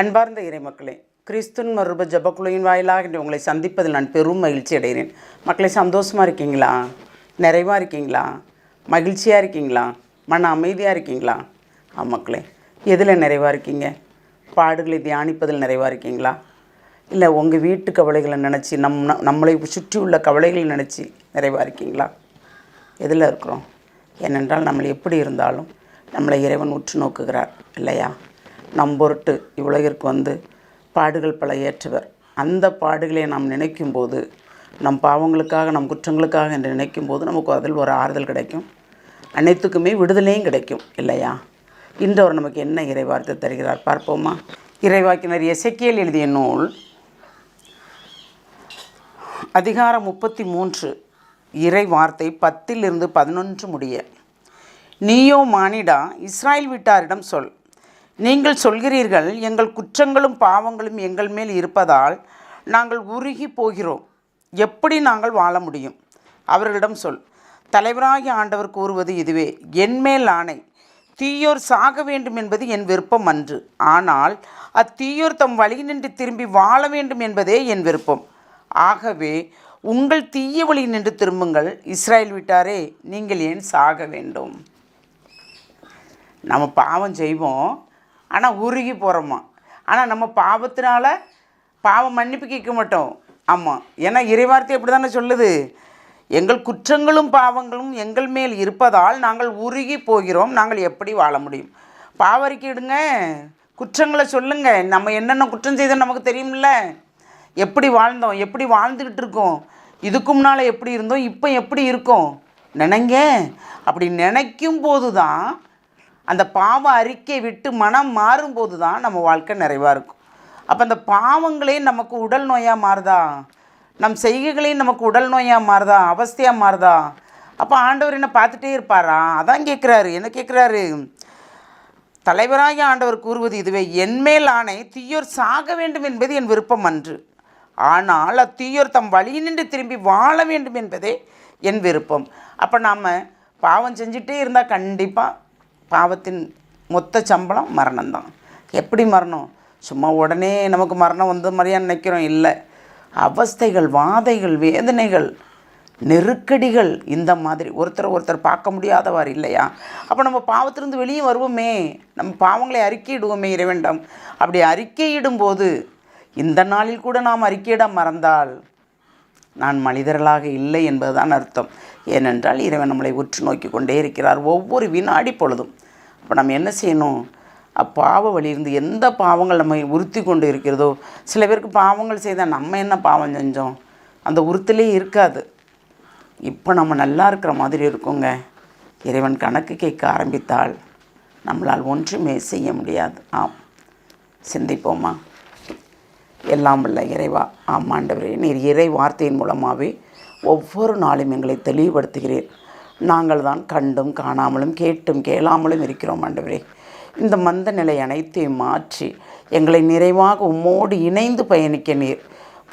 அன்பார்ந்த இறைமக்களே கிறிஸ்துன் மறுப ஜபக்குழுவின் வாயிலாக உங்களை சந்திப்பதில் நான் பெரும் மகிழ்ச்சி அடைகிறேன். மக்களை சந்தோஷமாக இருக்கீங்களா? நிறைவாக இருக்கீங்களா? மகிழ்ச்சியாக இருக்கீங்களா? மன அமைதியாக இருக்கீங்களா? ஆ மக்களே எதில் நிறைவாக இருக்கீங்க? பாடுகளை தியானிப்பதில் நிறைவாக இருக்கீங்களா? இல்லை உங்கள் வீட்டு கவலைகளை நினச்சி நம் நம்மளை சுற்றி உள்ள கவலைகளை நினச்சி நிறைவாக இருக்கீங்களா? எதில் இருக்கிறோம்? ஏனென்றால் நம்மளை எப்படி இருந்தாலும் நம்மளை இறைவன் உற்று நோக்குகிறார் இல்லையா? நம் பொருட்டு இவ்வுலகிற்கு வந்து பாடுகள் பல ஏற்றவர். அந்த பாடுகளை நாம் நினைக்கும் போது நம் பாவங்களுக்காக நம் குற்றங்களுக்காக என்று நினைக்கும் போது நமக்கு அதில் ஒரு ஆறுதல் கிடைக்கும். அனைத்துக்குமே விடுதலையும் கிடைக்கும் இல்லையா? இன்று அவர் நமக்கு என்ன இறைவார்த்தை தருகிறார் பார்ப்போமா? இறைவாக்கினர் எசேக்கியேல் எழுதிய நூல் அதிகாரம் முப்பத்தி மூன்று இறை வார்த்தை பத்திலிருந்து பதினொன்று முடிய நீயோ மானிடா இஸ்ராயல் வீட்டாரிடம் சொல். நீங்கள் சொல்கிறீர்கள் எங்கள் குற்றங்களும் பாவங்களும் எங்கள் மேல் இருப்பதால் நாங்கள் உருகி போகிறோம். எப்படி நாங்கள் வாழ முடியும்? அவர்களிடம் சொல். தலைவராகிய ஆண்டவர் கூறுவது இதுவே என்மேல் ஆணை. தீயோர் சாக வேண்டும் என்பது என் விருப்பம் அன்று. ஆனால் அத்தீயோர் தம் வழி நின்று திரும்பி வாழ வேண்டும் என்பதே என் விருப்பம். ஆகவே உங்கள் தீய வழி நின்று திரும்புங்கள். இஸ்ராயேல் விட்டாரே நீங்கள் ஏன் சாக வேண்டும்? நம்ம பாவம் செய்வோம். ஆனால் உருகி போகிறோமா ஆனால் நம்ம பாவத்தினால பாவம் மன்னிப்பு கேட்க மாட்டோம். ஆமாம் ஏன்னா இறைவார்த்தை அப்படி தானே சொல்லுது? எங்கள் குற்றங்களும் பாவங்களும் எங்கள் மேல் இருப்பதால் நாங்கள் உருகி போகிறோம். நாங்கள் எப்படி வாழ முடியும்? பாவரிக்கிடுங்க குற்றங்களை சொல்லுங்கள் நம்ம என்னென்ன குற்றம் செய்தோம் நமக்கு தெரியும்ல? எப்படி வாழ்ந்தோம்? எப்படி வாழ்ந்துக்கிட்டு இருக்கோம்? இதுக்கு முன்னால் எப்படி இருந்தோம்? இப்போ எப்படி இருக்கோம்? நினைங்க. அப்படி நினைக்கும் போது தான் அந்த பாவ அறிக்கை விட்டு மனம் மாறும்போது தான் நம்ம வாழ்க்கை நிறைவாக இருக்கும். அப்போ அந்த பாவங்களே நமக்கு உடல் நோயாக மாறுதா? நம் செய்கைகளையும் நமக்கு உடல் நோயாக மாறுதா? அவஸ்தையாக மாறுதா? அப்போ ஆண்டவர் என்ன பார்த்துட்டே இருப்பாரா? அதான் கேட்குறாரு என்ன கேட்குறாரு தலைவராகிய ஆண்டவர் கூறுவது இதுவே என்மேல் ஆணை தீயோர் சாக வேண்டும் என்பது என் விருப்பம் அன்று. ஆனால் அத்தீயோர் தம் வழி நின்று திரும்பி வாழ வேண்டும் என்பதே என் விருப்பம். அப்போ நாம் பாவம் செஞ்சுட்டே இருந்தால் கண்டிப்பாக பாவத்தின் மொத்த சம்பளம் மரணம்தான். எப்படி மரணம்? சும்மா உடனே நமக்கு மரணம் வந்த மாதிரியா நினைக்கிறோம். இல்லை. அவஸ்தைகள் வாதைகள் வேதனைகள் நெருக்கடிகள் இந்த மாதிரி. ஒருத்தர் ஒருத்தர் பார்க்க முடியாதவாறு இல்லையா? அப்போ நம்ம பாவத்திலிருந்து வெளியே வருவோமே. நம்ம பாவங்களை அறிக்கையிடுவோமே இறைவனிடம். அப்படி அறிக்கையிடும்போது இந்த நாளில் கூட நாம் அறிக்கையிட மறந்தால் நான் மனிதர்களாக இல்லை என்பதுதான் அர்த்தம். ஏனென்றால் இறைவன் நம்மளை உற்று நோக்கி கொண்டே இருக்கிறார் ஒவ்வொரு வினாடி பொழுதும். அப்போ நம்ம என்ன செய்யணும்? அப்பாவ வழியிருந்து எந்த பாவங்கள் நம்ம உறுத்தி கொண்டு இருக்கிறதோ சில பேருக்கு பாவங்கள் செய்தால் நம்ம என்ன பாவம் செஞ்சோம்? அந்த உறுத்திலே இருக்காது. இப்போ நம்ம நல்லா இருக்கிற மாதிரி இருக்குங்க. இறைவன் கணக்கு கேட்க ஆரம்பித்தால் நம்மளால் ஒன்றுமே செய்ய முடியாது. ஆம். சிந்திப்போமா? எல்லாம் உள்ள இறைவா ஆமாண்டவரே நீர் இறை வார்த்தையின் மூலமாகவே ஒவ்வொரு நாளும் எங்களை தெளிவுபடுத்துகிறீர். நாங்கள் தான் கண்டும் காணாமலும் கேட்டும் கேளாமலும் இருக்கிறோம் ஆண்டவரே. இந்த மந்த நிலை அனைத்தையும் மாற்றி எங்களை நிறைவாக உம்மோடு இணைந்து பயணிக்க நீர்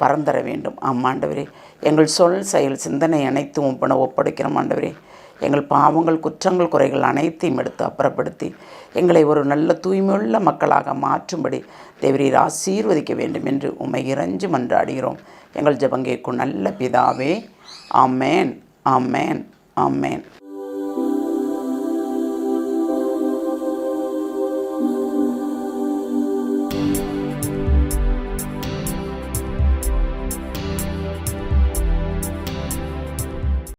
பரந்தர வேண்டும். ஆமாண்டவரே எங்கள் சொல் செயல் சிந்தனை அனைத்தும் ஒப்பன ஒப்படைக்கிறோம் ஆண்டவரே. எங்கள் பாவங்கள் குற்றங்கள் குறைகள் அனைத்தையும் எடுத்து அப்புறப்படுத்தி எங்களை ஒரு நல்ல தூய்மையுள்ள மக்களாக மாற்றும்படி தேவரீர் ஆசீர்வதிக்க வேண்டும் என்று உம்மை இறைஞ்சு மன்றாடுகிறோம் எங்கள் ஜெபங்கேக்கும் நல்ல பிதாவே ஆமேன் ஆமேன் ஆமேன்.